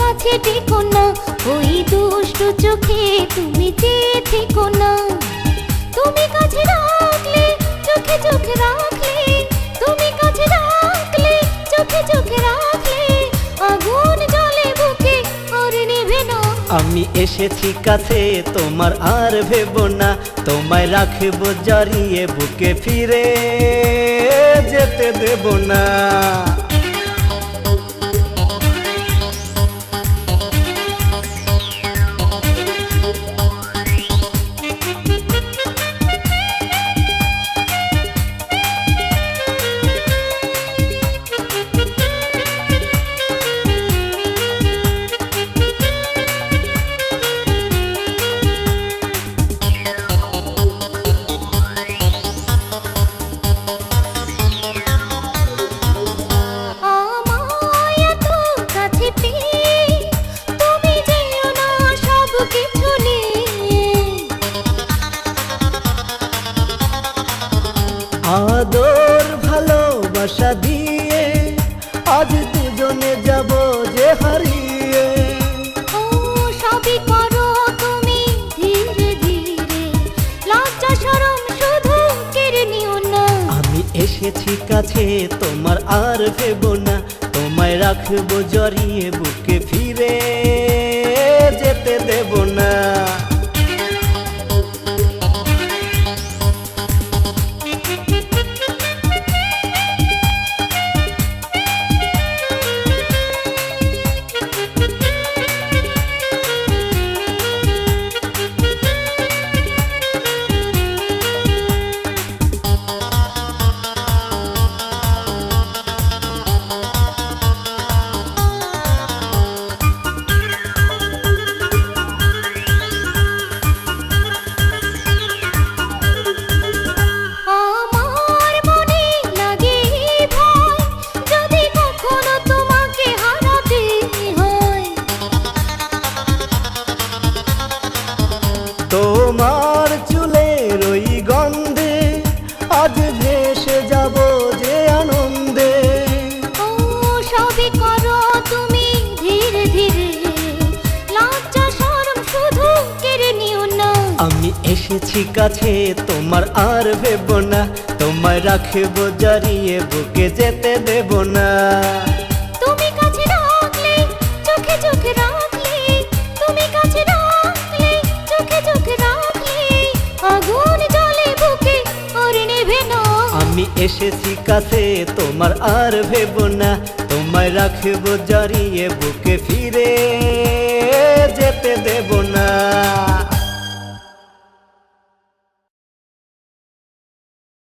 কাছে টেকো না। ওই দুষ্টু চোখে তুমি চেয়ে থেকো না। তুমি কাছে রাখলে, চোখে চোখে রাখলে। তুমি কাছে রাখলে, চোখে চোখে রাখলে। আগুন জ্বলে বুকে, আর নেভে না। আমি এসেছি কাছে, তোমার আর ভেব না। তোমায় রাখব জড়িয়ে বুকে ফিরে যেতে দেব না। আদর ভালোবাসা দিয়ে আজ দুজনে যাব যে হারিয়ে। ও সবই করো তুমি ধীরে ধীরে। লজ্জা শরম শুধু কেড়ে নিও না। আমি এসেছি কাছে তোমার আর ভেব না। তোমায় রাখব জড়িয়ে বুকে ফিরে যেতে দেব না। এসেছি কাছে তোমার আর ভেব না। তোমায় রাখব জড়িয়ে বুকে যেতে দেব না। তুমি কাছে রাখলে চোখে চোখে রাখলে। তুমি কাছে রাখলে চোখে চোখে রাখলে। আগুন জ্বলে বুকে আর নেভে না। আমি এসেছি কাছে তোমার আর ভেব না। তোমায় রাখব জড়িয়ে বুকে ফিরে।